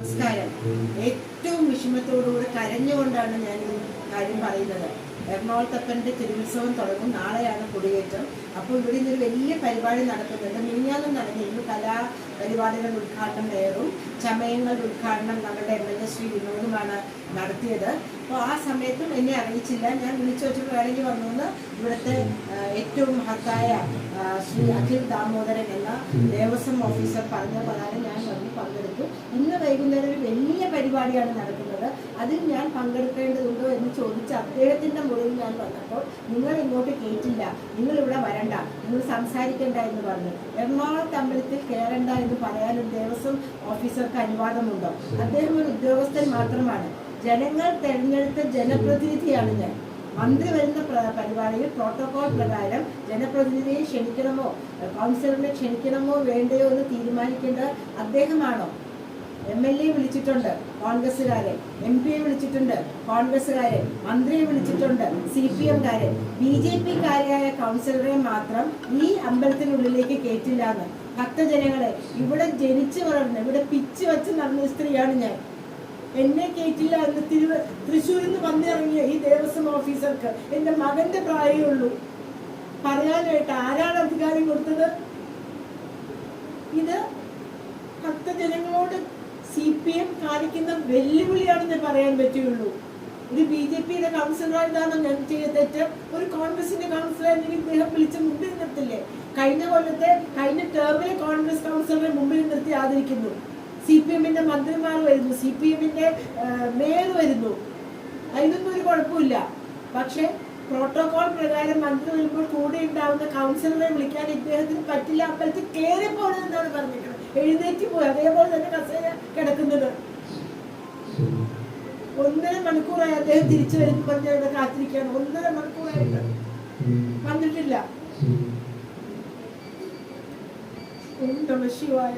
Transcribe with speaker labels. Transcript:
Speaker 1: നമസ്കാരം. ഏറ്റവും വിഷമത്തോടുകൂടി കരഞ്ഞുകൊണ്ടാണ് ഞാൻ കാര്യം പറയുന്നത്. എറണാകുളത്തപ്പന്റെ തിരുവുത്സവം തുടങ്ങും. നാളെയാണ് കൊടിയേറ്റം. അപ്പോൾ ഇവിടെ ഒരു വലിയ പരിപാടി നടക്കുന്നുണ്ട്. മിനിഞ്ഞാന്നും നടന്നിരുന്നു കലാ പരിപാടികളുടെ ഉദ്ഘാടനം നേറും ചമയങ്ങളുടെ ഉദ്ഘാടനം നമ്മുടെ എം എൽ എ ശ്രീ വിനോദുമാണ് നടത്തിയത്. അപ്പോൾ ആ സമയത്തും എന്നെ അറിയിച്ചില്ല. ഞാൻ വിളിച്ചു വെച്ചിട്ട് വേണമെങ്കിൽ വന്നു ഇവിടുത്തെ ഏറ്റവും മഹത്തായ ശ്രീ അഖിൽ ദാമോദരൻ എന്ന ദേവസ്വം ഓഫീസർ പറഞ്ഞ പ്രകാരം ഞാൻ വന്ന് പങ്കെടുത്തു. ഇന്ന് വൈകുന്നേരം ഒരു വലിയ പരിപാടിയാണ് നടക്കുന്നത്. അതിൽ ഞാൻ പങ്കെടുക്കേണ്ടതുണ്ടോ അദ്ദേഹത്തിന്റെ മുറിയിൽ ഞാൻ വന്നപ്പോൾ നിങ്ങൾ ഇങ്ങോട്ട് കേട്ടില്ല നിങ്ങൾ ഇവിടെ വരണ്ട നിങ്ങൾ സംസാരിക്കണ്ട എന്ന് പറഞ്ഞു. എറണാകുളത്ത് അമ്പലത്തിൽ കയറണ്ട എന്ന് പറയാൻ ഒരു ദേവസ്വം ഓഫീസർക്ക് അനുവാദമുണ്ടോ? അദ്ദേഹം ഒരു ഉദ്യോഗസ്ഥൻ മാത്രമാണ്. ജനങ്ങൾ തെരഞ്ഞെടുത്ത ജനപ്രതിനിധിയാണ് ഞാൻ. മന്ത്രി വരുന്ന പരിപാടിയിൽ പ്രോട്ടോകോൾ പ്രകാരം ജനപ്രതിനിധിയെ ക്ഷണിക്കണമോ? കൗൺസിലറിനെ ക്ഷണിക്കണമോ വേണ്ടയോ എന്ന് തീരുമാനിക്കേണ്ടത് അദ്ദേഹമാണോ? എം എൽ എ വിളിച്ചിട്ടുണ്ട് കോൺഗ്രസ്സുകാരെ. എം പിയെ വിളിച്ചിട്ടുണ്ട് കോൺഗ്രസ്സുകാരെ. മന്ത്രിയെ വിളിച്ചിട്ടുണ്ട് സി പി എംകാരെ ബി ജെ പി കാരിയായ കൗൺസിലറെ മാത്രം ഈ അമ്പലത്തിനുള്ളിലേക്ക് കയറ്റില്ല എന്ന്. ഭക്തജനങ്ങളെ ഇവിടെ ജനിച്ചു വളർന്ന് ഇവിടെ പിച്ച് വച്ച് നടന്ന സ്ത്രീയാണ് ഞാൻ. എന്നെ കേട്ടില്ല എന്ന് തിരുവ തൃശ്ശൂരിൽ നിന്ന് വന്നിറങ്ങിയ ഈ ദേവസ്വം ഓഫീസർക്ക് എന്റെ മകന്റെ പ്രായമേ ഉള്ളൂ. പറയാനായിട്ട് ആരാണ് അധികാരം കൊടുത്തത്? ഇത് ഭക്തജനങ്ങളോട് സി പി എം കാണിക്കുന്ന വെല്ലുവിളിയാണെന്ന് പറയാൻ പറ്റുകയുള്ളൂ. ഒരു ബി ജെ പിയുടെ കൗൺസിലറായിട്ടാണ് ഞാൻ ചെയ്ത തെറ്റ്. ഒരു കോൺഗ്രസിന്റെ കൗൺസിലറാണെങ്കിൽ ഇദ്ദേഹം വിളിച്ച് മുമ്പിൽ നിർത്തില്ലേ? കഴിഞ്ഞ കൊല്ലത്തെ കഴിഞ്ഞ ടേമിലെ കോൺഗ്രസ് കൗൺസിലറെ മുമ്പിൽ നിർത്തി ആദരിക്കുന്നു. സി പി എമ്മിന്റെ മന്ത്രിമാർ വരുന്നു. സി പി എമ്മിന്റെ മേയർ വരുന്നു. അതിനൊന്നും ഒരു കുഴപ്പമില്ല. പക്ഷെ പ്രോട്ടോകോൾ പ്രകാരം മന്ത്രി വരുമ്പോൾ കൂടെ ഉണ്ടാവുന്ന കൗൺസിലറെ വിളിക്കാൻ ഇദ്ദേഹത്തിന് പറ്റില്ല. അമ്പലത്തിൽ കയറി പോകണമെന്നാണ് പറഞ്ഞിരിക്കുന്നത്. എഴുന്നേറ്റ് പോയി. അതേപോലെ തന്നെ കസേര കിടക്കുന്നത്. ഒന്നര മണിക്കൂറായി അദ്ദേഹം തിരിച്ചു വരുന്നു പറഞ്ഞ് അവിടെ കാത്തിരിക്കുകയാണ്. ഒന്നര മണിക്കൂറായിട്ട് വന്നിട്ടില്ല. ശിവായ.